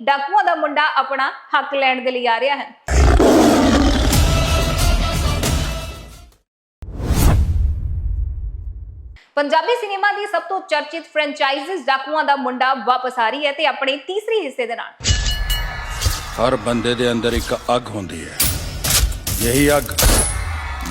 ਡਾਕੂਆਂ ਦਾ ਮੁੰਡਾ ਆਪਣਾ ਹੱਕ ਲੈਣ ਦੇ ਲਈ ਆ ਰਿਹਾ ਹੈ। ਪੰਜਾਬੀ ਸਿਨੇਮਾ ਦੀ ਸਭ ਤੋਂ ਚਰਚਿਤ ਫਰੈਂਚਾਈਜ਼ਸ ਡਾਕੂਆਂ ਦਾ ਮੁੰਡਾ ਵਾਪਸ ਆ ਰਹੀ ਹੈ ਤੇ ਆਪਣੇ ਤੀਸਰੇ ਹਿੱਸੇ ਦੇ ਨਾਲ। ਹਰ ਬੰਦੇ ਦੇ ਅੰਦਰ ਇੱਕ ਅੱਗ ਹੁੰਦੀ ਹੈ। ਯਹੀ ਅੱਗ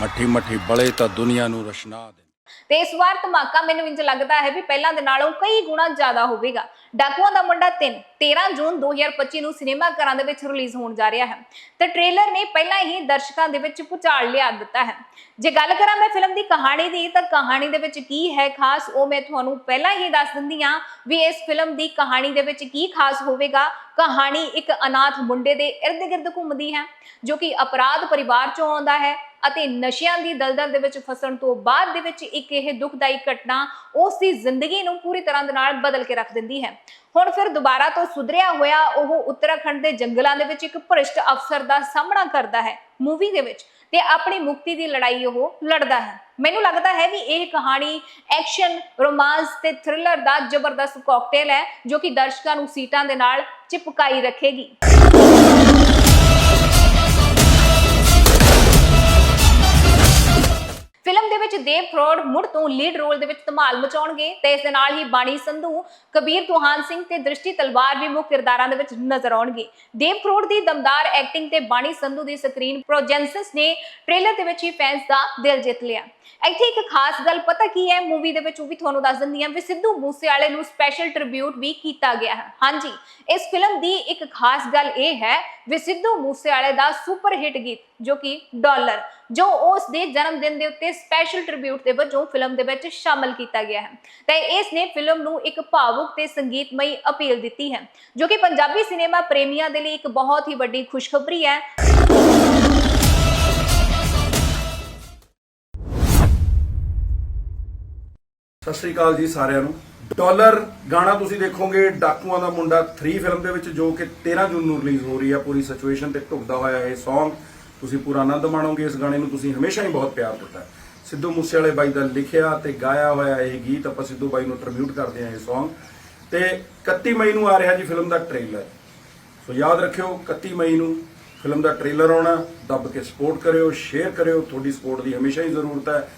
ਮੱਠੀ ਮੱਠੀ ਬਲੇ ਤਾਂ ਦੁਨੀਆ ਨੂੰ ਰਸ਼ਨਾ ਦੇ ਤੇ ਇਸ ਵਾਰ ਧਮਾਕਾ ਮੈਨੂੰ ਇੰਜ ਲੱਗਦਾ ਹੈ ਵੀ ਪਹਿਲਾਂ ਦੇ ਨਾਲੋਂ ਕਈ ਗੁਣਾ ਜ਼ਿਆਦਾ ਹੋਵੇਗਾ। ਡਾਕੂਆਂ ਦਾ ਮੁੰਡਾ 3 13 ਜੂਨ 2025 ਨੂੰ ਸਿਨੇਮਾ ਘਰਾਂ ਦੇ ਵਿੱਚ ਰਿਲੀਜ਼ ਹੋਣ ਜਾ ਰਿਹਾ ਹੈ। ਤੇ ਟ੍ਰੇਲਰ ਨੇ ਪਹਿਲਾਂ ਹੀ ਦਰਸ਼ਕਾਂ ਦੇ ਵਿੱਚ ਭੁਚਾਲ ਲਿਆ ਦਿੱਤਾ ਹੈ। ਜੇ ਗੱਲ ਕਰਾਂ ਮੈਂ ਫਿਲਮ ਦੀ ਕਹਾਣੀ ਦੀ, ਤਾਂ ਕਹਾਣੀ ਦੇ ਵਿੱਚ ਕੀ ਹੈ ਖਾਸ, ਉਹ ਮੈਂ ਤੁਹਾਨੂੰ ਪਹਿਲਾਂ ਹੀ ਦੱਸ ਦਿੰਦੀ ਹਾਂ ਵੀ ਇਸ ਫਿਲਮ ਦੀ ਕਹਾਣੀ ਦੇ ਵਿੱਚ ਕੀ ਖਾਸ ਹੋਵੇਗਾ। ਕਹਾਣੀ ਇੱਕ ਅਨਾਥ ਮੁੰਡੇ ਦੇ ਇਰਦ-ਗਿਰਦ ਘੁੰਮਦੀ ਹੈ, ਜੋ ਕਿ ਅਪਰਾਧ ਪਰਿਵਾਰ ਚੋਂ ਆਉਂਦਾ ਹੈ। ਅਤੇ ਨਸ਼ਿਆਂ ਦੀ ਦਲਦਲ ਦੇ ਵਿੱਚ ਫਸਣ ਤੋਂ ਬਾਅਦ ਦੇ ਵਿੱਚ ਇੱਕ ਇਹ ਦੁਖਦਾਈ ਘਟਨਾ ਉਸ ਦੀ ਜ਼ਿੰਦਗੀ ਨੂੰ ਪੂਰੀ ਤਰ੍ਹਾਂ ਦੇ ਨਾਲ ਬਦਲ ਕੇ ਰੱਖ ਦਿੰਦੀ ਹੈ। ਹੁਣ ਫਿਰ ਦੁਬਾਰਾ ਤੋਂ ਸੁਧਰਿਆ ਹੋਇਆ ਉਹ ਉੱਤਰਾਖੰਡ ਦੇ ਜੰਗਲਾਂ ਦੇ ਵਿੱਚ ਇੱਕ ਭ੍ਰਿਸ਼ਟ ਅਫਸਰ ਦਾ ਸਾਹਮਣਾ ਕਰਦਾ ਹੈ ਮੂਵੀ ਦੇ ਵਿੱਚ ਤੇ ਆਪਣੀ ਮੁਕਤੀ ਦੀ ਲੜਾਈ ਉਹ ਲੜਦਾ ਹੈ। ਮੈਨੂੰ ਲੱਗਦਾ ਹੈ ਵੀ ਇਹ ਕਹਾਣੀ ਐਕਸ਼ਨ, ਰੋਮਾਂਸ ਤੇ ਥ੍ਰਿਲਰ ਦਾ ਜ਼ਬਰਦਸਤ ਕਾਕਟੇਲ ਹੈ ਜੋ ਕਿ ਦਰਸ਼ਕਾਂ ਨੂੰ ਸੀਟਾਂ ਦੇ ਨਾਲ ਚਿਪਕਾਈ ਰੱਖੇਗੀ। ਦੇਵ ਫਰੋਡ ਮੁੜ ਤੋਂ ਲੀਡ ਰੋਲ ਦੇ ਵਿੱਚ ਧਮਾਲ ਮਚਾਉਣਗੇ ਤੇ ਇਸ ਦੇ ਨਾਲ ਹੀ ਬਾਣੀ ਸੰਧੂ, ਕਬੀਰ ਤੁਹਾਨ ਸਿੰਘ ਤੇ ਦ੍ਰਿਸ਼ਟੀ ਤਲਵਾਰ ਵੀ ਮੁੱਖ ਕਿਰਦਾਰਾਂ ਦੇ ਵਿੱਚ ਨਜ਼ਰ ਆਉਣਗੇ। ਦੇਵ ਫਰੋਡ ਦੀ ਦਮਦਾਰ ਐਕਟਿੰਗ ਤੇ ਬਾਣੀ ਸੰਧੂ ਦੀ ਸਕਰੀਨ ਪ੍ਰੋਜੈਂਸਸ ਨੇ ਟ੍ਰੇਲਰ ਦੇ ਵਿੱਚ ਹੀ ਫੈਨਸ ਦਾ ਦਿਲ ਜਿੱਤ ਲਿਆ। ਇੱਥੇ ਇੱਕ ਖਾਸ ਗੱਲ ਪਤਾ ਕੀ ਹੈ? ਮੂਵੀ ਦੇ ਵਿੱਚ ਉਹ ਵੀ ਤੁਹਾਨੂੰ ਦੱਸ ਦਿੰਦੀ ਹਾਂ ਵੀ ਸਿੱਧੂ ਮੂਸੇਵਾਲੇ ਨੂੰ ਸਪੈਸ਼ਲ ਟ੍ਰਿਬਿਊਟ ਵੀ ਕੀਤਾ ਗਿਆ ਹੈ। ਹਾਂਜੀ, ਇਸ ਫਿਲਮ ਦੀ ਇੱਕ ਖਾਸ ਗੱਲ ਇਹ ਹੈ ਵੀ ਸਿੱਧੂ ਮੂਸੇਵਾਲੇ ਦਾ ਸੁਪਰ ਹਿੱਟ ਗੀਤ ਜੋ ਕਿ ਡਾਲਰ ਜੋ ਉਸ ਦੇ ਜਨਮ ਦਿਨ ਦੇ ਉੱਤੇ ਸਪੈਸ਼ਲ ਟ੍ਰਿਬਿਊਟ ਦੇ ਵਜੋਂ ਫਿਲਮ ਦੇ ਵਿੱਚ ਸ਼ਾਮਲ ਕੀਤਾ ਗਿਆ ਹੈ। ਤੇ ਇਸ ਨੇ ਫਿਲਮ ਨੂੰ ਇੱਕ ਭਾਵੁਕ ਤੇ ਸੰਗੀਤਮਈ ਅਪੀਲ ਦਿੱਤੀ ਹੈ, ਜੋ ਕਿ ਪੰਜਾਬੀ ਸਿਨੇਮਾ ਪ੍ਰੇਮੀਆਂ ਦੇ ਲਈ ਇੱਕ ਬਹੁਤ ਹੀ ਵੱਡੀ ਖੁਸ਼ਖਬਰੀ ਹੈ। ਸਤਿ ਸ਼੍ਰੀ ਅਕਾਲ ਜੀ ਸਾਰਿਆਂ ਨੂੰ। ਡਾਲਰ ਗਾਣਾ ਤੁਸੀਂ ਦੇਖੋਗੇ, ਡਾਕੂਆਂ ਦਾ ਮੁੰਡਾ 3 ਫਿਲਮ ਦੇ ਵਿੱਚ ਜੋ ਕਿ 13 ਜੂਨ ਨੂੰ ਰਿਲੀਜ਼ ਹੋ ਰਹੀ ਹੈ। ਪੂਰੀ ਸਿਚੁਏਸ਼ਨ ਤੇ ਢੁਕਦਾ ਹੋਇਆ ਇਹ Song ਤੁਸੀਂ ਪੂਰਾ ਆਨੰਦ ਮਾਣੋਗੇ ਇਸ ਗਾਣੇ ਨੂੰ, ਤੁਸੀਂ ਹਮੇਸ਼ਾ ਹੀ ਬਹੁਤ ਪਿਆਰ ਦਿੱਤਾ। ਸਿੱਧੂ ਮੂਸੇਵਾਲੇ ਬਾਈ ਦਾ ਲਿਖਿਆ ਤੇ ਗਾਇਆ ਹੋਇਆ ਇਹ ਗੀਤ ਆਪਾਂ ਸਿੱਧੂ ਬਾਈ ਨੂੰ ਟ੍ਰਿਬਿਊਟ ਕਰਦੇ ਹਾਂ ਇਹ Song ਤੇ 31 ਮਈ ਨੂੰ ਆ ਰਿਹਾ ਜੀ ਫਿਲਮ ਦਾ ਟ੍ਰੇਲਰ ਸੋ ਯਾਦ ਰੱਖਿਓ 31 ਮਈ ਨੂੰ ਫਿਲਮ ਦਾ ਟ੍ਰੇਲਰ ਆਉਣਾ, ਦੱਬ ਕੇ ਸਪੋਰਟ ਕਰਿਓ ਸ਼ੇਅਰ ਕਰਿਓ, ਤੁਹਾਡੀ ਸਪੋਰਟ ਦੀ ਹਮੇਸ਼ਾ ਹੀ ਜ਼ਰੂਰਤ ਹੈ।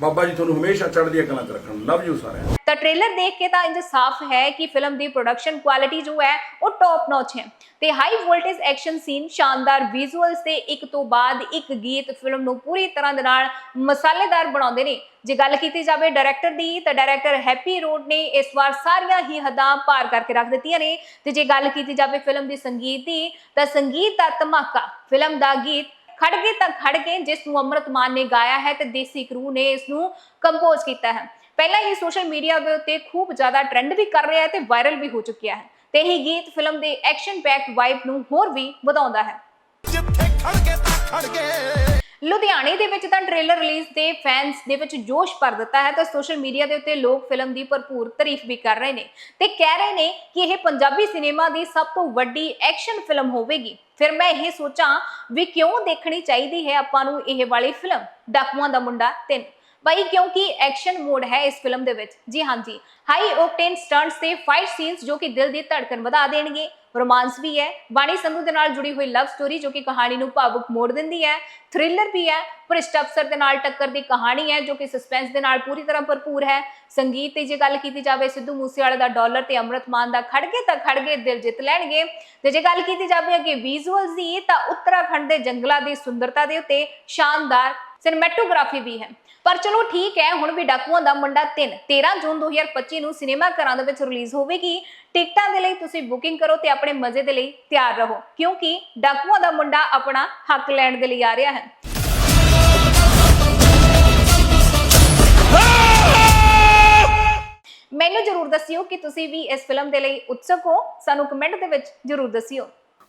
ਬਾਬਾ ਜੀ ਤੁਹਾਨੂੰ ਹਮੇਸ਼ਾ ਚੜ੍ਹਦੀਆਂ ਕਲਾਂ 'ਚ ਰੱਖਣ ਲਵ ਯੂ ਸਾਰਿਆਂ ਤਾਂ ਟ੍ਰੇਲਰ ਦੇਖ ਕੇ ਤਾਂ ਇੰਜ ਸਾਫ਼ ਹੈ ਕਿ ਫਿਲਮ ਦੀ ਪ੍ਰੋਡਕਸ਼ਨ ਕੁਆਲਿਟੀ ਜੋ ਹੈ, ਉਹ ਟੌਪ ਨੌਚ ਹੈ। ਤੇ ਹਾਈ ਵੋਲਟੇਜ ਐਕਸ਼ਨ ਸੀਨ ਸ਼ਾਨਦਾਰ ਵਿਜ਼ੂਅਲਸ ਤੇ ਇੱਕ ਤੋਂ ਬਾਅਦ ਇੱਕ ਗੀਤ ਫਿਲਮ ਨੂੰ ਪੂਰੀ ਤਰ੍ਹਾਂ ਦੇ ਨਾਲ ਮਸਾਲੇਦਾਰ ਬਣਾਉਂਦੇ ਨੇ। ਜੇ ਗੱਲ ਕੀਤੀ ਜਾਵੇ ਡਾਇਰੈਕਟਰ ਦੀ, ਤਾਂ ਡਾਇਰੈਕਟਰ ਹੈਪੀ ਰੋਡ ਨੇ ਇਸ ਵਾਰ ਸਾਰੀਆਂ ਹੀ ਹੱਦਾਂ ਪਾਰ ਕਰਕੇ ਰੱਖ ਦਿੱਤੀਆਂ ਨੇ। ਤੇ ਜੇ ਗੱਲ ਕੀਤੀ ਜਾਵੇ ਫਿਲਮ ਦੀ ਸੰਗੀਤ ਦੀ, ਤਾਂ ਸੰਗੀਤ ਦਾ ਧਮਾਕਾ ਫਿਲਮ ਦਾ ਗੀਤ ਖੜਗੇ ਤਾਂ ਖੜਗੇ ਜਿਸ ਨੂੰ ਅਮਰਤ ਮਾਨ ਨੇ ਗਾਇਆ ਹੈ ਤੇ ਦੇਸੀ ਕਰੂ ਨੇ ਇਸ ਨੂੰ ਕੰਪੋਜ਼ ਕੀਤਾ ਹੈ। ਪਹਿਲਾਂ ਹੀ ਸੋਸ਼ਲ ਮੀਡੀਆ ਦੇ ਉੱਤੇ ਖੂਬ ਜ਼ਿਆਦਾ ਟ੍ਰੈਂਡ ਵੀ ਕਰ ਰਿਹਾ ਹੈ ਤੇ ਵਾਇਰਲ ਵੀ ਹੋ ਚੁੱਕਿਆ ਹੈ। ਤੇ ਇਹ ਗੀਤ ਫਿਲਮ ਦੇ ਐਕਸ਼ਨ ਪੈਕਡ ਵਾਈਬ ਨੂੰ ਹੋਰ ਵੀ ਵਧਾਉਂਦਾ ਹੈ। ਜਿੱਥੇ ਖੜਗੇ ਤਾਂ ਖੜਗੇ ਲੁਧਿਆਣੇ ਦੇ ਵਿੱਚ ਤਾਂ ਟ੍ਰੇਲਰ ਰਿਲੀਜ਼ ਤੇ ਫੈਨਸ ਦੇ ਵਿੱਚ ਜੋਸ਼ ਭਰ ਦਿੱਤਾ ਹੈ, ਤਾਂ ਸੋਸ਼ਲ ਮੀਡੀਆ ਦੇ ਉੱਤੇ ਲੋਕ ਫਿਲਮ ਦੀ ਭਰਪੂਰ ਤਾਰੀਫ ਵੀ ਕਰ ਰਹੇ ਨੇ ਤੇ ਕਹਿ ਰਹੇ ਨੇ ਕਿ ਇਹ ਪੰਜਾਬੀ ਸਿਨੇਮਾ ਦੀ ਸਭ ਤੋਂ ਵੱਡੀ ਐਕਸ਼ਨ ਫਿਲਮ ਹੋਵੇਗੀ। ਫਿਰ ਮੈਂ ਇਹ ਸੋਚਾਂ ਵੀ ਕਿਉਂ ਦੇਖਣੀ ਚਾਹੀਦੀ ਹੈ ਆਪਾਂ ਨੂੰ ਇਹ ਵਾਲੀ ਫਿਲਮ ਡਾਕੂਆਂ ਦਾ ਮੁੰਡਾ 3 ਭਾਈ ਕਿਉਂਕਿ ਐਕਸ਼ਨ ਮੋਡ ਹੈ ਇਸ ਫਿਲਮ ਦੇ ਵਿੱਚ। ਜੀ ਹਾਂਜੀ ਹਾਈ ਓਕਟੇਨ ਸਟੰਟਸ ਤੇ ਫਾਈਟ ਸੀਨਸ ਜੋ ਕਿ ਦਿਲ ਦੀ ਧੜਕਨ ਵਧਾ ਦੇਣਗੇ। ਰੋਮਾਂਸ ਵੀ ਹੈ। ਬਾਣੀ ਸੰਧੂ ਦੇ ਨਾਲ ਜੁੜੀ ਹੋਈ ਲਵ ਸਟੋਰੀ ਜੋ ਕਿ ਕਹਾਣੀ ਨੂੰ ਭਾਵੁਕ ਮੋੜ ਦਿੰਦੀ ਹੈ। ਥ੍ਰਿਲਰ ਵੀ ਹੈ। ਭ੍ਰਿਸ਼ਟ ਅਫਸਰ ਦੇ ਨਾਲ ਟੱਕਰ ਦੀ ਕਹਾਣੀ ਹੈ ਜੋ ਕਿ ਸਸਪੈਂਸ ਦੇ ਨਾਲ ਪੂਰੀ ਤਰ੍ਹਾਂ ਭਰਪੂਰ ਹੈ। ਸੰਗੀਤ ਤੇ ਜੇ ਗੱਲ ਕੀਤੀ ਜਾਵੇ, ਸਿੱਧੂ ਮੂਸੇਵਾਲੇ ਦਾ ਡਾਲਰ ਤੇ ਅੰਮ੍ਰਿਤ ਮਾਨ ਦਾ ਖੜਗੇ ਤਾਂ ਖੜਗੇ ਦਿਲ ਜਿੱਤ ਲੈਣਗੇ। ਤੇ ਜੇ ਗੱਲ ਕੀਤੀ ਜਾਵੇ ਅੱਗੇ ਵਿਜ਼ੂਅਲਸ ਦੀ, ਤਾਂ ਉੱਤਰਾਖੰਡ ਦੇ ਜੰਗਲਾਂ ਦੀ ਸੁੰਦਰਤਾ ਦੇ ਉੱਤੇ ਸ਼ਾਨਦਾਰ ਸਿਨੇਮੈਟੋਗ੍ਰਾਫੀ ਵੀ ਹੈ। ਪਰ ਚਲੋ ਠੀਕ ਹੈ, ਹੁਣ ਵੀ ਡਾਕੂਆਂ ਦਾ ਮੁੰਡਾ 3 13 ਜੂਨ 2025 ਨੂੰ ਸਿਨੇਮਾ ਘਰਾਂ ਦੇ ਵਿੱਚ ਰਿਲੀਜ਼ ਹੋਵੇਗੀ। ਟਿਕਟਾਂ ਦੇ ਲਈ ਤੁਸੀਂ ਬੁਕਿੰਗ ਕਰੋ ਤੇ ਆਪਣੇ ਮਜ਼ੇ ਦੇ ਲਈ ਤਿਆਰ ਰਹੋ, ਕਿਉਂਕਿ ਡਾਕੂਆਂ ਦਾ ਮੁੰਡਾ ਆਪਣਾ ਹੱਕ ਲੈਣ ਦੇ ਲਈ ਆ ਰਿਹਾ ਹੈ। ਮੈਨੂੰ ਜਰੂਰ ਦੱਸਿਓ ਕਿ ਤੁਸੀਂ ਵੀ ਇਸ ਫਿਲਮ ਦੇ ਲਈ ਉਤਸੁਕ ਹੋ। ਸਾਨੂੰ ਕਮੈਂਟ ਦੇ ਵਿੱਚ ਜਰੂਰ ਦੱਸਿਓ।